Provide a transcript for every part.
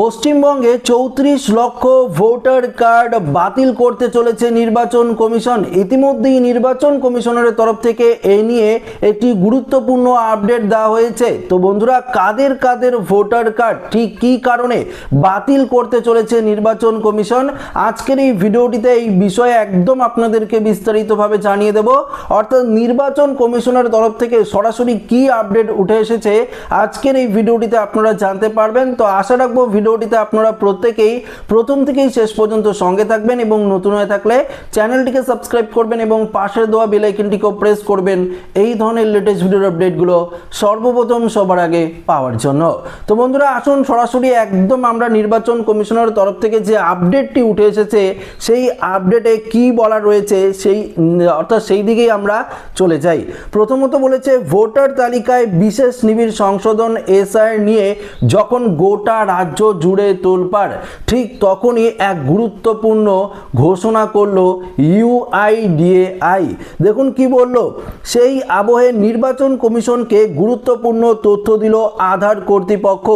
পশ্চিমবঙ্গে চৌত্রিশ লক্ষ ভোটার কার্ড বাতিল করতে চলেছে নির্বাচন কমিশন। ইতিমধ্যেই নির্বাচন কমিশনের তরফ থেকে এ নিয়ে একটি গুরুত্বপূর্ণ আপডেট দেওয়া হয়েছে। তো বন্ধুরা, কাদের কাদের ভোটার কার্ড ঠিক কী কারণে বাতিল করতে চলেছে নির্বাচন কমিশন? আজকের এই ভিডিওটিতে এই বিষয়ে একদম আপনাদেরকে বিস্তারিতভাবে জানিয়ে দেব। অর্থাৎ নির্বাচন কমিশনের তরফ থেকে সরাসরি কি আপডেট উঠে এসেছে, আজকের এই ভিডিওটিতে আপনারা জানতে পারবেন। তো আশা রাখব ভিডিওটিতে আপনারা প্রত্যেকেই প্রথম থেকেই শেষ পর্যন্ত সঙ্গে থাকবেন এবং নতুন হয়ে থাকলে চ্যানেলটিকে সাবস্ক্রাইব করবেন এবং পাশের দেওয়া বেল আইকনটিকেও প্রেস করবেন। এই ধরনের লেটেস্ট ভিডিওর আপডেটগুলো সর্বপ্রথম সবার আগে পাওয়ার জন্য। তো বন্ধুরা, আসুন সরাসরি একদম আমরা নির্বাচন কমিশনের তরফ থেকে যে আপডেটটি উঠে এসেছে, সেই আপডেটে কি বলা রয়েছে, সেই, অর্থাৎ সেই দিকেই আমরা চলে যাই। প্রথমত বলেছে, ভোটার তালিকায় বিশেষ নিবিড় সংশোধন এসআই নিয়ে যখন গোটা রাজ্য জুড়ে তোলপাড়। ঠিক তখনই এক গুরুত্বপূর্ণ ঘোষণা করল ইউআইডিএআই দেখুন কি বলল, সেই আবহে নির্বাচন কমিশনকে গুরুত্বপূর্ণ তথ্য দিল আধার কর্তৃপক্ষ।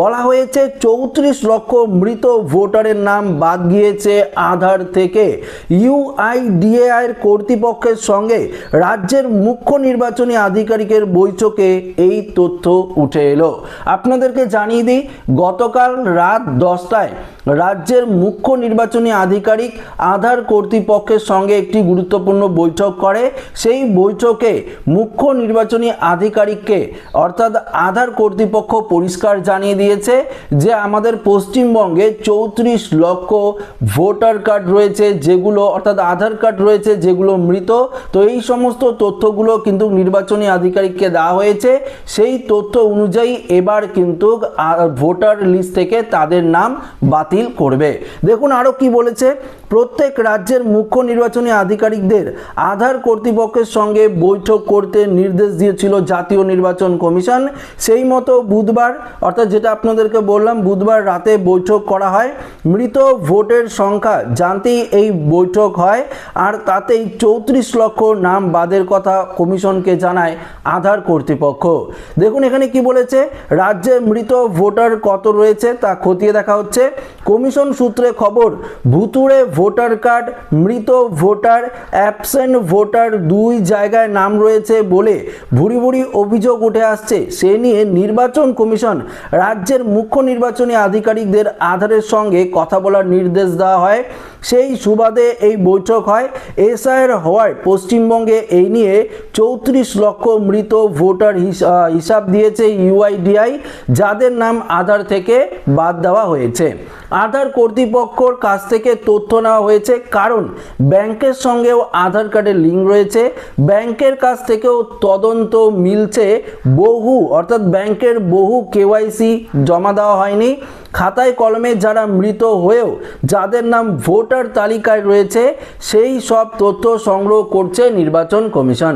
বলা হয়েছে চৌত্রিশ লক্ষ মৃত ভোটারের নাম বাদ গিয়েছে আধার থেকে। ইউআইডিএআই এর কর্তৃপক্ষের সঙ্গে রাজ্যের মুখ্য নির্বাচনী আধিকারিকের বৈঠকে এই তথ্য উঠে এলো। আপনাদেরকে জানিয়ে দিই, গতকাল রাত দশটায় রাজ্যের মুখ্য নির্বাচনী আধিকারিক আধার কর্তৃপক্ষের সঙ্গে একটি গুরুত্বপূর্ণ বৈঠক করে। সেই বৈঠকে মুখ্য নির্বাচনী আধিকারিককে অর্থাৎ আধার কর্তৃপক্ষ পরিষ্কার জানিয়ে দিয়েছে যে আমাদের পশ্চিমবঙ্গে চৌত্রিশ লক্ষ ভোটার কার্ড রয়েছে যেগুলো, অর্থাৎ আধার কার্ড রয়েছে যেগুলো মৃত। তো এই সমস্ত তথ্যগুলো কিন্তু নির্বাচনী আধিকারিককে দেওয়া হয়েছে। সেই তথ্য অনুযায়ী এবার কিন্তু ভোটার লিস্ট থেকে তাদের নাম বাতিল করবে। দেখুন আরও কি বলেছে? প্রত্যেক রাজ্যের মুখ্য নির্বাচনী আধিকারিকদের আধার কর্তৃপক্ষের সঙ্গে বৈঠক করতে নির্দেশ দিয়েছিল জাতীয় নির্বাচন কমিশন। সেই মতো বুধবার, অর্থাৎ যেটা আপনাদেরকে বললাম, বুধবার রাতে বৈঠক করা হয়। মৃত ভোটের সংখ্যা জানতেই এই বৈঠক হয়। আর তাতেই চৌত্রিশ লক্ষ নাম বাদের কথা কমিশনকে জানায় আধার কর্তৃপক্ষ। দেখুন এখানে কি বলেছে, রাজ্যে মৃত ভোটার কত রয়েছে তা খতিয়ে দেখা হচ্ছে। কমিশন সূত্রে খবর, ভুতুড়ে ভোটার কার্ড, মৃত ভোটার অ্যাবসেন্ট ভোটার দুই জায়গায় নাম রয়েছে বলে ভুরি ভুরি অভিযোগ উঠে আসছে। সে নিয়ে নির্বাচন কমিশন রাজ্যের মুখ্য নির্বাচনী আধিকারিকদের আধারের সঙ্গে কথা বলার নির্দেশ দেওয়া হয়। সেই সুবাদে এই বৈঠক হয়। এসআইয়ের হওয়ায় পশ্চিমবঙ্গে এই নিয়ে চৌত্রিশ লক্ষ মৃত ভোটার হিস- হিসাব দিয়েছে ইউআইডিআই, যাদের নাম আধার থেকে বাদ দেওয়া হয়েছে। আধার কর্তৃপক্ষর কাছ থেকে তথ্য নেওয়া হয়েছে। কারণ ব্যাংকের সঙ্গেও আধার কার্ডের লিঙ্ক রয়েছে। ব্যাংকের কাছ থেকেও তদন্ত মিলছে। বহু, অর্থাৎ ব্যাংকের বহু কেওয়াইসি জমা দেওয়া হয়নি। খাতায় কলমে যারা মৃত হয়েও যাদের নাম ভোটার তালিকায় রয়েছে, সেই সব তথ্য সংগ্রহ করছে নির্বাচন কমিশন।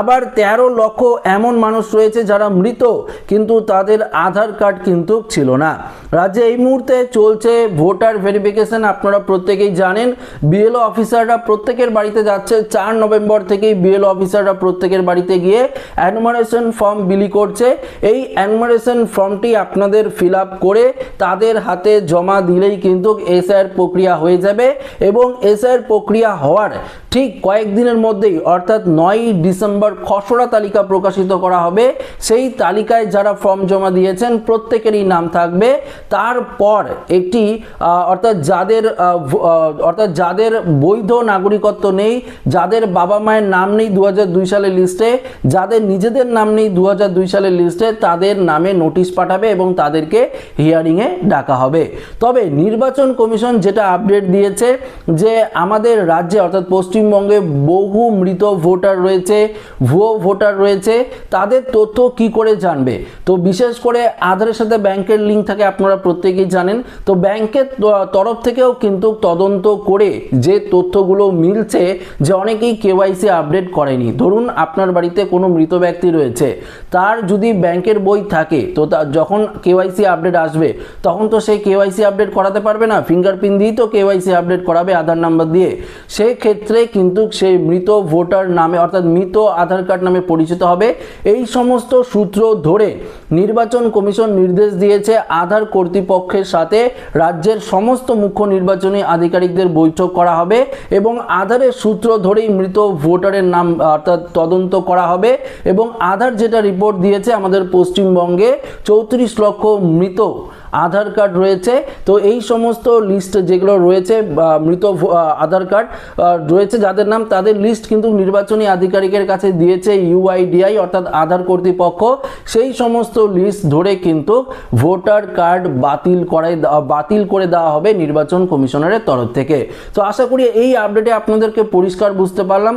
আবার তেরো লক্ষ এমন মানুষ রয়েছে যারা মৃত, কিন্তু তাদের আধার কার্ড কিন্তু ছিল না। রাজ্যে এই মুহূর্তে চলছে ভোটার ভেরিফিকেশন, আপনারা প্রত্যেকেই জানেন। বিএলও অফিসাররা প্রত্যেকের বাড়িতে যাচ্ছে। চার নভেম্বর থেকেই বিএলও অফিসাররা প্রত্যেকের বাড়িতে গিয়ে অ্যানুমারেশন ফর্ম বিলি করছে। এই অ্যানুমারেশন ফর্মটি আপনাদের ফিল করে তাদের হাতে জমা দিলেই কিন্তু এসআইয়ের প্রক্রিয়া হয়ে যাবে এবং এসআইয়ের প্রক্রিয়া হওয়ার ঠিক কয়েকদিনের মধ্যেই, অর্থাৎ নয়ই ডিসেম্বর খসড়া তালিকা প্রকাশিত করা হবে। সেই তালিকায় যারা ফর্ম জমা দিয়েছেন, প্রত্যেকেরই নাম থাকবে। তারপর একটি অর্থাৎ যাদের অর্থাৎ যাদের বৈধ নাগরিকত্ব নেই, যাদের বাবা মায়ের নাম নেই দু হাজার দুই সালের লিস্টে, যাদের নিজেদের নাম নেই দু হাজার দুই সালের লিস্টে, তাদের নামে নোটিশ পাঠাবে এবং তাদেরকে হিয়ারিংয়ে ডাকা হবে। তবে নির্বাচন কমিশন যেটা আপডেট দিয়েছে যে আমাদের রাজ্যে অর্থাৎ পশ্চিমবঙ্গে বহু মৃত ভোটার রয়েছে, ভুয়ো ভোটার রয়েছে। তাদের তথ্য কি করে জানবে? তো বিশেষ করে আধারের সাথে ব্যাংকের লিঙ্ক থাকে, আপনারা প্রত্যেকেই জানেন। তো ব্যাংকের তরফ থেকেও কিন্তু তদন্ত করে যে তথ্যগুলো মিলছে যে অনেকেই কেওয়াইসি আপডেট করেনি। ধরুন আপনার বাড়িতে কোনো মৃত ব্যক্তি রয়েছে, তার যদি ব্যাংকের বই থাকে, তো তা যখন কেওয়াইসি আপডেট আসবে, তখন তখন তো সে কেওয়াইসি আপডেট করাতে পারবে না। ফিঙ্গারপ্রিন্ট দিয়েই তো কেওয়াইসি আপডেট করাবে আধার নাম্বার দিয়ে। সেই ক্ষেত্রে কিন্তু সেই মৃত ভোটার নামে অর্থাৎ মৃত আধার কার্ড নামে পরিচিত হবে। এই সমস্ত সূত্র ধরে নির্বাচন কমিশন নির্দেশ দিয়েছে আধার কর্তৃপক্ষের সাথে রাজ্যের সমস্ত মুখ্য নির্বাচনী আধিকারিকদের বৈঠক করা হবে এবং আধারের সূত্র ধরেই মৃত ভোটারের নাম অর্থাৎ তদন্ত করা হবে এবং আধার যেটা রিপোর্ট দিয়েছে আমাদের পশ্চিমবঙ্গে চৌত্রিশ লক্ষ মৃত আধার কার্ড রয়েছে। তো এই সমস্ত লিস্ট যেগুলো রয়েছে মৃত আধার কার্ড রয়েছে যাদের নাম, তাদের লিস্ট কিন্তু নির্বাচনী আধিকারিকের কাছে দিয়েছে ইউআইডিআই অর্থাৎ আধার কর্তৃপক্ষ। সেই সমস্ত লিস্ট ধরে কিন্তু ভোটার কার্ড বাতিল করাই বাতিল করে দেওয়া হবে নির্বাচন কমিশনারের তরফ থেকে। তো আশা করি এই আপডেটে আপনাদেরকে পরিষ্কার বুঝতে পারলাম,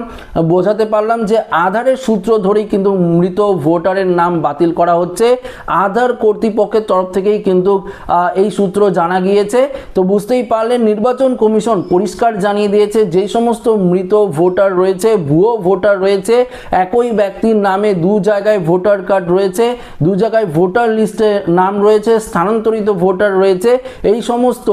বোঝাতে পারলাম যে আধারের সূত্র ধরেই কিন্তু মৃত ভোটারের নাম বাতিল করা হচ্ছে। আধার কর্তৃপক্ষের তরফ থেকেই কিন্তু এই সূত্র জানা গিয়েছে। তো বুঝতেই পারলেন, নির্বাচন কমিশন পরিষ্কার জানিয়ে দিয়েছে, যে সমস্ত মৃত ভোটার রয়েছে, ভুয়ো ভোটার রয়েছে, একই ব্যক্তির নামে দু জায়গায় ভোটার কার্ড রয়েছে, দু জায়গায় ভোটার লিস্টে নাম রয়েছে, স্থানান্তরিত ভোটার রয়েছে, এই সমস্ত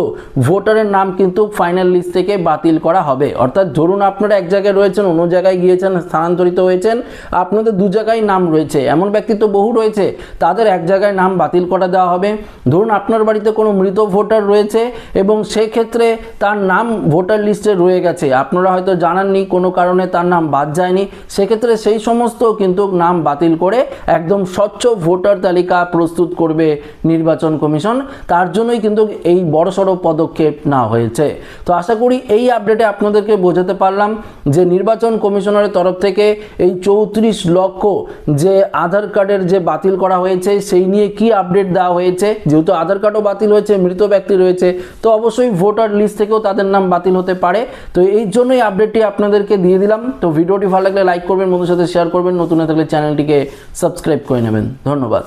ভোটারের নাম কিন্তু ফাইনাল লিস্ট থেকে বাতিল করা হবে। অর্থাৎ ধরুন আপনারা এক জায়গায় রয়েছেন, অন্য জায়গায় গিয়েছেন, স্থানান্তরিত হয়েছেন, আপনাদের দু জায়গায় নাম রয়েছে, এমন ব্যক্তি তো বহু রয়েছে, তাদের এক জায়গায় নাম বাতিল করা দেওয়া হবে। ধরুন আপনার বাড়িতে কোনো মৃত ভোটার রয়েছে এবং সেক্ষেত্রে তার নাম ভোটার লিস্টে রয়ে গেছে। আপনারা হয়তো জানাননি, কোনো কারণে তার নাম বাদ যায়নি। সেক্ষেত্রে সেই সমস্ত কিন্তু নাম বাতিল করে একদম স্বচ্ছ ভোটার তালিকা প্রস্তুত করবে নির্বাচন কমিশন। তার জন্যই কিন্তু এই বড়সড় পদক্ষেপ নেওয়া হয়েছে। তো আশা করি এই আপডেটে আপনাদেরকে বোঝাতে পারলাম যে নির্বাচন কমিশনারের তরফ থেকে এই চৌত্রিশ লক্ষ যে আধার কার্ডের যে বাতিল করা হয়েছে, সেই নিয়ে কি আপডেট দেওয়া হয়েছে। যেহেতু আধার কার্ডও বাতিল হয়েছে, মৃত ব্যক্তি রয়েছে। তো অবশ্যই ভোটার লিস্ট থেকেও তাদের নাম বাতিল হতে পারে। তো এই জন্যই আপডেটটি আপনাদেরকে দিয়ে দিলাম। তো ভিডিওটি ভালো লাগলে লাইক করবেন বন্ধুর সাথে শেয়ার করবেন। নতুন না থাকলে চ্যানেলটিকে সাবস্ক্রাইব করে নেবেন। ধন্যবাদ।